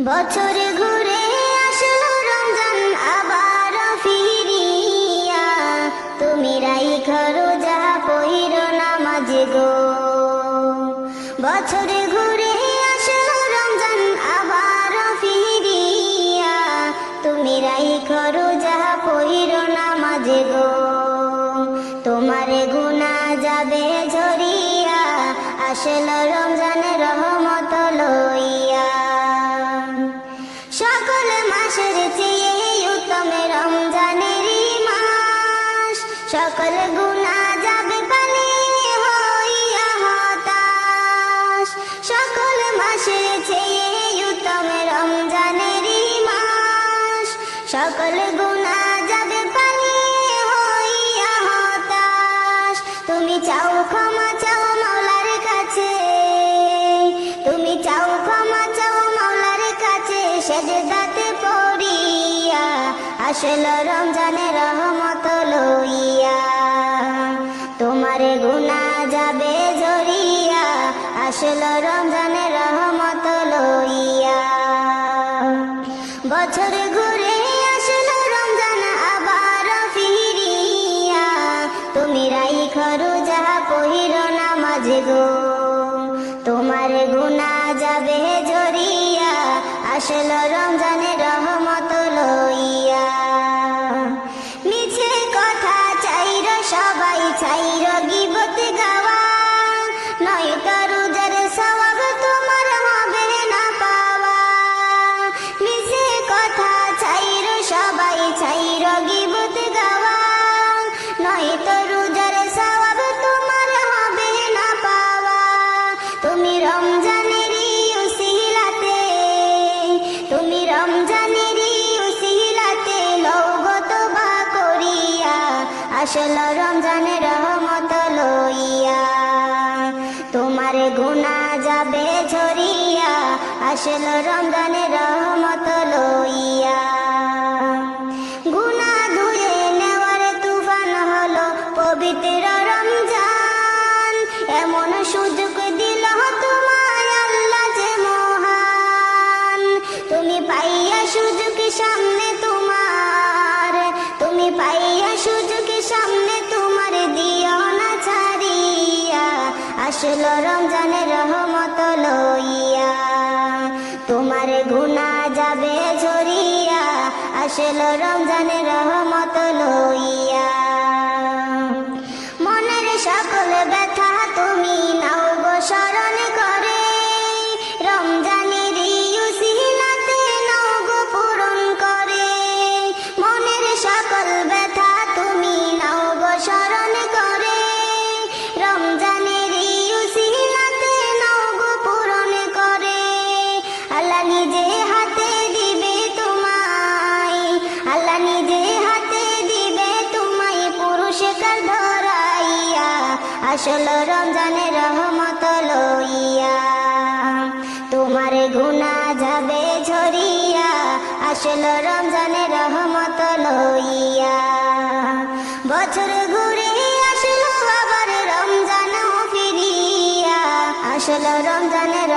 বছর ঘুরে আসলো রমজান, আবার ফিরিয়া। তুমি রাইখ রোজা পইর নামাজ গো। বছর ঘুরে আসলো রমজান, আবার ফিরিয়া। তুমি রাইখ রোজা পইর নামাজ গো। তোমারে গুনা যাবে ঝরিয়া। আসলো সকল গুণা যাবে সকল চেয়ে উত্তম রমজানের মাস। সকল গুণা যাবে পানি হইয়া হতাশ তুমি চাও ক্ষমা, চাও মাওলার কাছে। তুমি চাও ক্ষমা, চাও মাওলার কাছে। সেজদাতে পড়িয়া আসল রমজানের আসল রমজানের রহমত লইয়া। বছর ঘুরে আসলো রমজান আবার ফিরিয়া। তুমি রাইখ রোজা পহির নামাজ গো। তোমার গুনা যাবে জরিয়া। আসলো রমজানের রহমত লইয়া। তুমি তুমি রমজানেরই উসিলাতে লৌগত বা করিয়া, আসল রমজানের রহমত লইয়া। তোমার গুণা যাবে ঝরিয়া, আসল রমজানের রহমত লইয়া। গুণা ধুয়ে নেওয়ার তুফান হলো পবিত্র রমজান, এমন সুযোগ সামনে তোমার। তুমি পাইয়া সুযোগ সামনে তোমার দিও না ছাড়িয়া। আসলো রমজানের রহমত লইয়া। তোমার গুণা যাবে ঝরিয়া। আসলো রমজানের রহমত লইয়া। আসল রমজানের রহমত লইয়া। তোমার গুণা যাবে ঝরিয়া, আসল রমজানের রহমত লইয়া। বছর ঘুরে আসল আবার রমজান ফিরিয়া, আসল রমজানের